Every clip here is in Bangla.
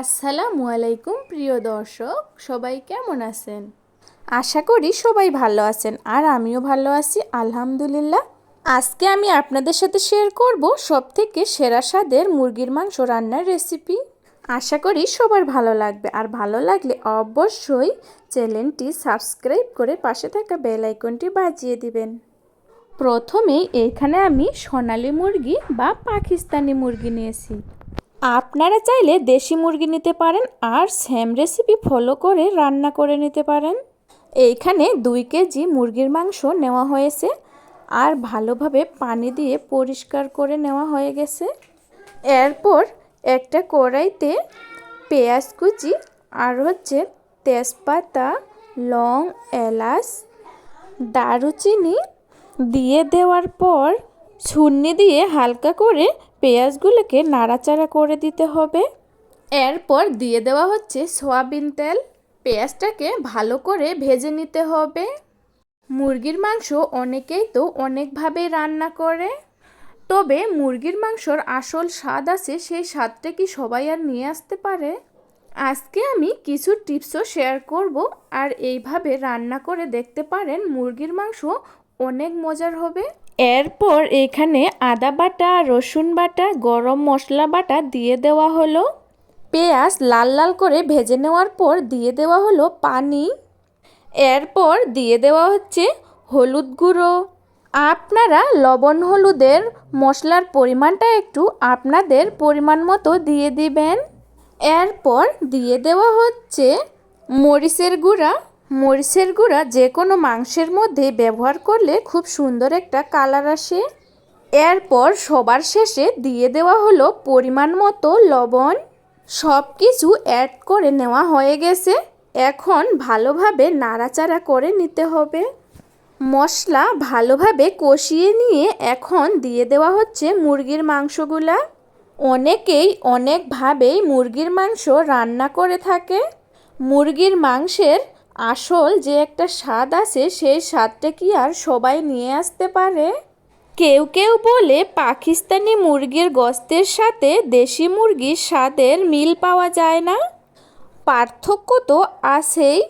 আসসালামু আলাইকুম, প্রিয় দর্শক। সবাই কেমন আছেন? আশা করি সবাই ভালো আছেন আর আমিও ভালো আছি, আলহামদুলিল্লাহ। আজকে আমি আপনাদের সাথে শেয়ার করব সব থেকে সেরা স্বাদের মুরগির মাংস রান্নার রেসিপি আশা করি সবার ভালো লাগবে আর ভালো লাগলে অবশ্যই চ্যানেলটি সাবস্ক্রাইব করে পাশে থাকা বেল আইকনটি বাজিয়ে দিবেন। প্রথমে এখানে আমি সোনালি মুরগি বা পাকিস্তানি মুরগি নিয়েছি। আপনারা চাইলে দেশি মুরগি নিতে পারেন আর সেম রেসিপি ফলো করে রান্না করে নিতে পারেন। এইখানে দুই কেজি মুরগির মাংস নেওয়া হয়েছে আর ভালোভাবে পানি দিয়ে পরিষ্কার করে নেওয়া হয়ে গেছে। এরপর একটা কড়াইতে পেঁয়াজ কুচি আর হচ্ছে তেজপাতা, লং, এলাচ, দারুচিনি দিয়ে দেওয়ার পর ছুন্নি দিয়ে হালকা করে পেঁয়াজগুলোকে নাড়াচাড়া করে দিতে হবে। এরপর দিয়ে দেওয়া হচ্ছে সয়াবিন তেল। পেঁয়াজটাকে ভালো করে ভেজে নিতে হবে। মুরগির মাংস অনেকেই তো অনেকভাবে রান্না করে। তবে মুরগির মাংসর আসল স্বাদ আছে, সেই স্বাদটা কি সবাই আর নিয়ে আসতে পারে? আজকে আমি কিছু টিপসও শেয়ার করব, আর এইভাবে রান্না করে দেখতে পারেন মুরগির মাংস অনেক মজার হবে। এরপর এখানে আদা বাটা, রসুন বাটা, গরম মশলা বাটা দিয়ে দেওয়া হলো। পেঁয়াজ লাল লাল করে ভেজে নেওয়ার পর দিয়ে দেওয়া হলো পানি। এরপর দিয়ে দেওয়া হচ্ছে হলুদ গুঁড়ো। আপনারা লবণ হলুদের মশলার পরিমাণটা একটু আপনাদের পরিমাণ মতো দিয়ে দিবেন। এরপর দিয়ে দেওয়া হচ্ছে মরিচের গুঁড়া। মরিচের গুঁড়া যে কোনো মাংসের মধ্যে ব্যবহার করলে খুব সুন্দর একটা কালার আসে। এরপর সবার শেষে দিয়ে দেওয়া হলো পরিমাণ মতো লবণ। সব কিছু অ্যাড করে নেওয়া হয়ে গেছে। এখন ভালোভাবে নাড়াচাড়া করে নিতে হবে। মশলা ভালোভাবে কষিয়ে নিয়ে এখন দিয়ে দেওয়া হচ্ছে মুরগির মাংসগুলা। অনেকেই অনেকভাবেই মুরগির মাংস রান্না করে থাকে। মুরগির মাংসের আসল যে একটা স্বাদ আছে, সেই স্বাদটা কি আর সবাই নিয়ে আসতে পারে? কেউ কেউ বলে পাকিস্তানি মুরগির গস্তের সাথে দেশি মুরগির স্বাদের মিল পাওয়া যায় না। পার্থক্য তো আছেই,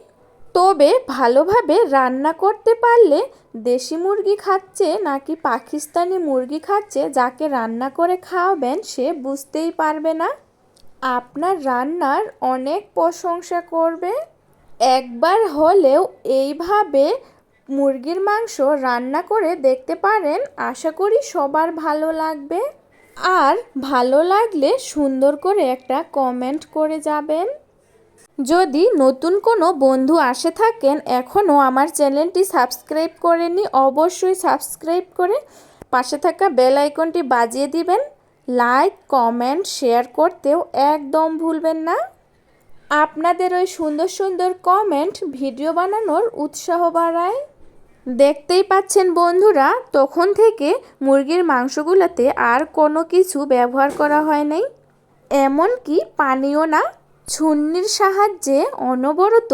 তবে ভালোভাবে রান্না করতে পারলে দেশি মুরগি খাচ্ছে নাকি পাকিস্তানি মুরগি খাচ্ছে, যাকে রান্না করে খাওয়াবেন সে বুঝতেই পারবে না। আপনার রান্নার অনেক প্রশংসা করবে। একবার হলেও এইভাবে মুরগির মাংস রান্না করে দেখতে পারেন, আশা করি সবার ভালো লাগবে। আর ভালো লাগলে সুন্দর করে একটা কমেন্ট করে যাবেন। যদি নতুন কোনো বন্ধু আসে থাকেন, এখনও আমার চ্যানেলটি সাবস্ক্রাইব করেনি অবশ্যই সাবস্ক্রাইব করে পাশে থাকা বেল আইকনটি বাজিয়ে দিবেন। লাইক, কমেন্ট, শেয়ার করতেও একদম ভুলবেন না। আপনাদের ওই সুন্দর সুন্দর কমেন্ট ভিডিও বানানোর উৎসাহ বাড়ায়? দেখতেই পাচ্ছেন বন্ধুরা, তখন থেকে মুরগির মাংসগুলোতে আর কোনো কিছু ব্যবহার করা হয় নাই। এমনকি পানিও না, ছুন্নির সাহায্যে অনবরত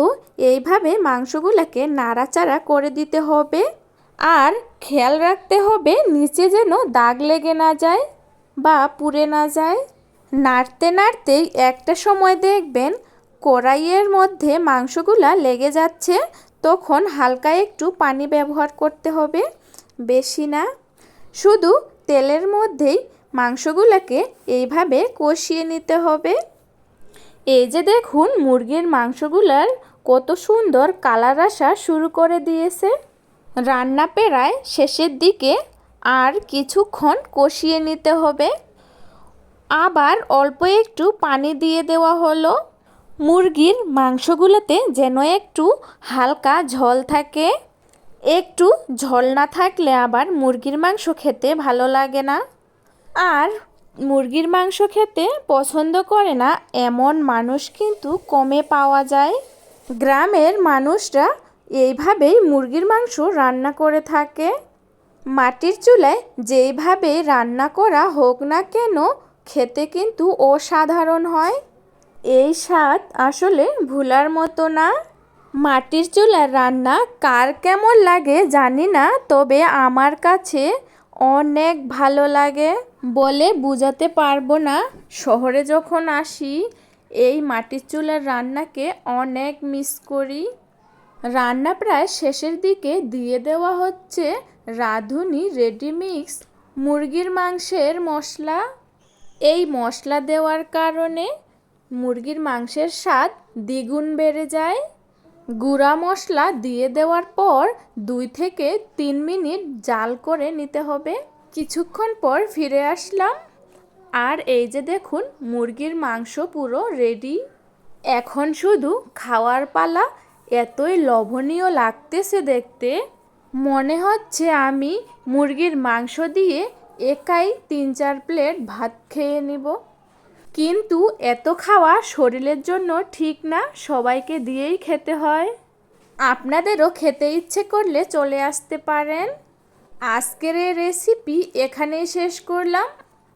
এইভাবে মাংসগুলোকে নাড়াচাড়া করে দিতে হবে। আর খেয়াল রাখতে হবে, নিচে যেন দাগ লেগে না যায় বা পুড়ে না যায়। নাড়তে নাড়তেই একটা সময় দেখবেন কড়াইয়ের মধ্যে মাংসগুলা লেগে যাচ্ছে, তখন হালকা একটু পানি ব্যবহার করতে হবে, বেশি না। শুধু তেলের মধ্যেই মাংসগুলোকে এইভাবে কষিয়ে নিতে হবে। এই যে দেখুন, মুরগির মাংসগুলার কত সুন্দর কালার আসা শুরু করে দিয়েছে। রান্না পেরায় শেষের দিকে আর কিছুক্ষণ কষিয়ে নিতে হবে। আবার অল্প একটু পানি দিয়ে দেওয়া হলো। মুরগির মাংসগুলোতে যেন একটু হালকা ঝোল থাকে, একটু ঝোল না থাকলে আবার মুরগির মাংস খেতে ভালো লাগে না। আর মুরগির মাংস খেতে পছন্দ করে না এমন মানুষ কিন্তু কমে পাওয়া যায়। গ্রামের মানুষরা এইভাবেই মুরগির মাংস রান্না করে থাকে। মাটির চুলায় যেইভাবে রান্না করা হোক না কেন, খেতে কিন্তু অসাধারণ হয়। এই স্বাদ আসলে ভুলার মতো না। মাটির চুলার রান্না কার কেমন লাগে জানি না, তবে আমার কাছে অনেক ভালো লাগে বলে বোঝাতে পারব না। শহরে যখন আসি, এই মাটির চুলার রান্নাকে অনেক মিস করি। রান্না প্রায় শেষের দিকে দিয়ে দেওয়া হচ্ছে রাঁধুনি রেডিমিক্স মুরগির মাংসের মশলা। এই মশলা দেওয়ার কারণে মুরগির মাংসের স্বাদ দ্বিগুণ বেড়ে যায়। গুঁড়া মশলা দিয়ে দেওয়ার পর দুই থেকে তিন মিনিট জাল করে নিতে হবে। কিছুক্ষণ পর ফিরে আসলাম। আর এই যে দেখুন, মুরগির মাংস পুরো রেডি এখন শুধু খাওয়ার পালা, এতই লোভনীয় লাগতেছে দেখতে। মনে হচ্ছে আমি মুরগির মাংস দিয়ে একাই তিন চার প্লেট ভাত খেয়ে নিব। কিন্তু এত খাওয়া শরীরের জন্য ঠিক না, সবাইকে দিয়েই খেতে হয়। আপনাদেরও খেতে ইচ্ছে করলে চলে আসতে পারেন। আজকের এই রেসিপি এখানেই শেষ করলাম।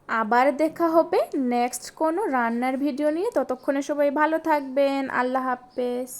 আবার দেখা হবে নেক্সট কোনো রান্নার ভিডিও নিয়ে। ততক্ষণে সবাই ভালো থাকবেন। আল্লাহ হাফেজ।